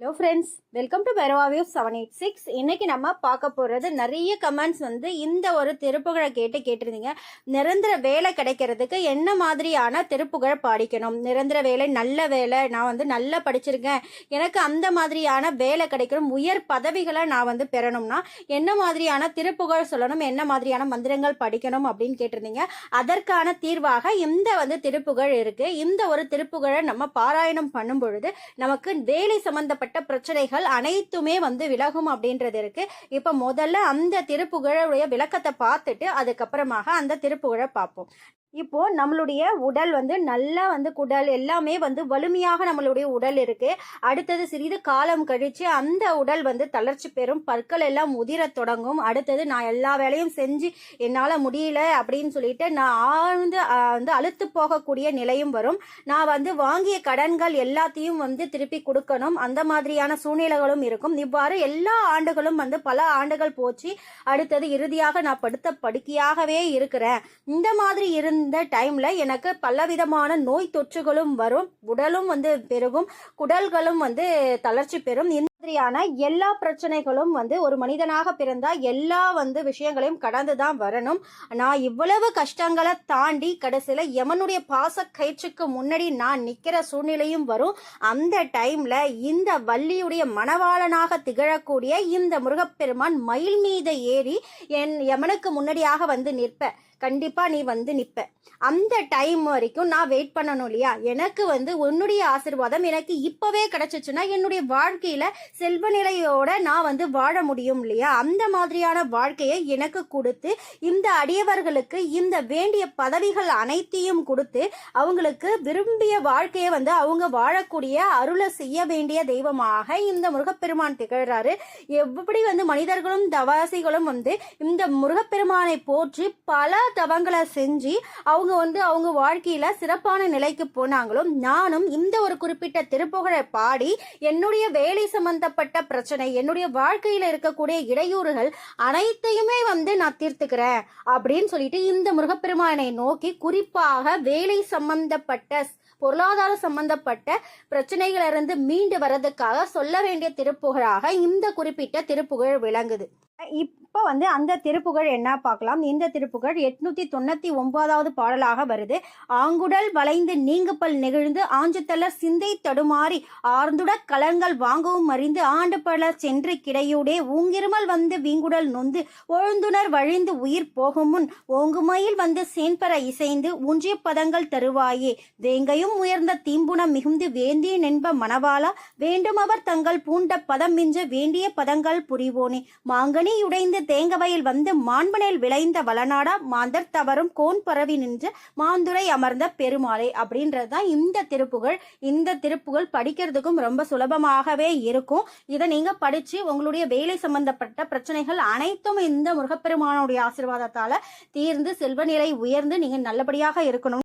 Hello friends welcome to பெரவாவியூ seven eight six இன்னைக்கு நம்ம பார்க்க போகிறது நிறைய கமெண்ட்ஸ் வந்து இந்த ஒரு திருப்புகழை கேட்டு கேட்டிருந்தீங்க. நிரந்தர வேலை கிடைக்கிறதுக்கு என்ன மாதிரியான திருப்புகழை பாடிக்கணும்? நிரந்தர வேலை நல்ல வேலை நான் வந்து நல்லா படிச்சிருக்கேன். எனக்கு அந்த மாதிரியான வேலை கிடைக்கணும். உயர் பதவிகளை நான் வந்து பெறணும்னா என்ன மாதிரியான திருப்புகழ் சொல்லணும்? என்ன மாதிரியான மந்திரங்கள் படிக்கணும்? அப்படின்னு கேட்டிருந்தீங்க. அதற்கான தீர்வாக இந்த வந்து திருப்புகழ் இருக்குது இந்த ஒரு திருப்புகழை நம்ம பாராயணம் பண்ணும் பொழுது நமக்கு வேலை சம்மந்தப்பட்ட சம்பந்தப்பட்ட பிரச்சனைகள் அனைத்துமே வந்து விலகும் அப்படின்றது இருக்கு. இப்ப முதல்ல அந்த திருப்புகழுடைய விளக்கத்தை பார்த்துட்டு அதுக்கப்புறமாக அந்த திருப்புகழை பார்ப்போம். இப்போ நம்மளுடைய உடல் வந்து நல்லா வந்து குடல் எல்லாமே வந்து வலிமையாக நம்மளுடைய உடல் இருக்கு. அடுத்தது சிறிது காலம் கழிச்சு அந்த உடல் வந்து தளர்ச்சி பெறும். பற்கள் எல்லாம் உதிர தொடங்கும். அடுத்தது நான் எல்லா வேலையும் செஞ்சு என்னால் முடியல அப்படின்னு சொல்லிட்டு நான் ஆழ்ந்து வந்து அழுத்து போகக்கூடிய நிலையும் வரும். நான் வந்து வாங்கிய கடன்கள் எல்லாத்தையும் வந்து திருப்பி கொடுக்கணும். அந்த மாதிரியான சூழ்நிலைகளும் இருக்கும். இவ்வாறு எல்லா ஆண்டுகளும் வந்து பல ஆண்டுகள் போச்சு. அடுத்தது இறுதியாக நான் படுத்த படுக்கையாகவே இருக்கிறேன். இந்த மாதிரி இருந்த டைம்ல எனக்கு பலவிதமான நோய் தொற்றுகளும் வரும். உடலும் வந்து பெருகும். குடல்களும் வந்து தளர்ச்சி பெறும். இந்த மாதிரியான எல்லா பிரச்சனைகளும் வந்து ஒரு மனிதனாக பிறந்தா எல்லா வந்து விஷயங்களையும் கடந்து தான் வரணும். நான் இவ்வளவு கஷ்டங்களை தாண்டி கடைசியில் எமனுடைய பாச கயிற்றுக்கு முன்னாடி நான் நிற்கிற சூழ்நிலையும் வரும். அந்த டைமில் இந்த வள்ளியுடைய மணவாளனாக திகழக்கூடிய இந்த முருகப்பெருமான் மயில் மீது ஏறி என் யமனுக்கு முன்னாடியாக வந்து நிற்பேன் கண்டிப்பாக நீ வந்து நிற்பேன் அந்த டைம் வரைக்கும் நான் வெயிட் பண்ணணும் இல்லையா? எனக்கு வந்து உன்னுடைய ஆசிர்வாதம் எனக்கு இப்போவே கிடச்சிச்சுன்னா என்னுடைய வாழ்க்கையில் செல்வ நிலையோட நான் வந்து வாழ முடியும் இல்லையா? அந்த மாதிரியான வாழ்க்கையை எனக்கு கொடுத்து இந்த அடியவர்களுக்கு இந்த வேண்டிய பதவிகள் அனைத்தையும் கொடுத்து அவங்களுக்கு விரும்பிய வாழ்க்கையை வந்து அவங்க வாழக்கூடிய அருளை செய்ய வேண்டிய தெய்வமாக இந்த முருகப்பெருமான் திகழ்கிறாரு எப்படி வந்து மனிதர்களும் தவாசிகளும் வந்து இந்த முருகப்பெருமானை போற்றி பல தவங்களை செஞ்சு அவங்க வந்து அவங்க வாழ்க்கையில சிறப்பான நிலைக்கு போனாங்களோ நானும் இந்த ஒரு குறிப்பிட்ட திருப்புகழை பாடி என்னுடைய வேலை சம்பந்தப்பட்ட பிரச்சனை என்னுடைய வாழ்க்கையில் இருக்கக்கூடிய இடையூறுகள் அனைத்தையுமே வந்து நான் தீர்த்துக்கிறேன் அப்படின்னு சொல்லிட்டு இந்த முருகப்பெருமானை நோக்கி குறிப்பாக வேலை சம்பந்தப்பட்ட பொருளாதார சம்பந்தப்பட்ட பிரச்சனைகளிலிருந்து மீண்டு வர்றதுக்காக சொல்ல வேண்டிய திருப்புகழாக இந்த குறிப்பிட்ட திருப்புகழ் விளங்குது. இப்போ வந்து அந்த திருப்புகழ் என்ன பார்க்கலாம்? இந்த திருப்புகழ் எட்நூத்தி தொண்ணூத்தி ஒன்பதாவது பாடலாக வருது. ஆங்குடல் வளைந்து நீங்குப்பல் நெகிழ்ந்து ஆஞ்சுத்தல சிந்தை தடுமாறி ஆர்ந்துட கலங்கள் வாங்கவும் அறிந்து ஆண்டு பல சென்று கிடையூடே ஊங்கிருமல் வந்து வீங்குடல் நொந்து ஒழுந்துணர் வழிந்து உயிர் போகும் முன் ஓங்குமையில் வந்து சேன்பெற இசைந்து ஊன்றிய பதங்கள் தருவாயே. வேங்கையும் உயர்ந்த தீம்புணம் மிகுந்து வேந்திய நென்ப மணவாளா வேண்டுமவர் தங்கள் பூண்ட பதம் மிஞ்ச வேண்டிய பதங்கள் புரிவோனே. மாங்கனி உடைந்து தேங்கவயல் வந்து மாண்பனில் விளைந்த வளநாடா மாந்தர் தவறும் கோன் பரவி நின்று மாந்துரை அமர்ந்த பெருமாளே அப்படின்றது தான் இந்த திருப்புகழ். இந்த திருப்புகழ் படிக்கிறதுக்கும் ரொம்ப சுலபமாகவே இருக்கும். இதை நீங்க படிச்சு உங்களுடைய வேலை சம்பந்தப்பட்ட பிரச்சனைகள் அனைத்தும் இந்த முருகப்பெருமானுடைய ஆசீர்வாதத்தால் தீர்ந்து செல்வநிலை உயர்ந்து நீங்க நல்லபடியாக இருக்கணும்.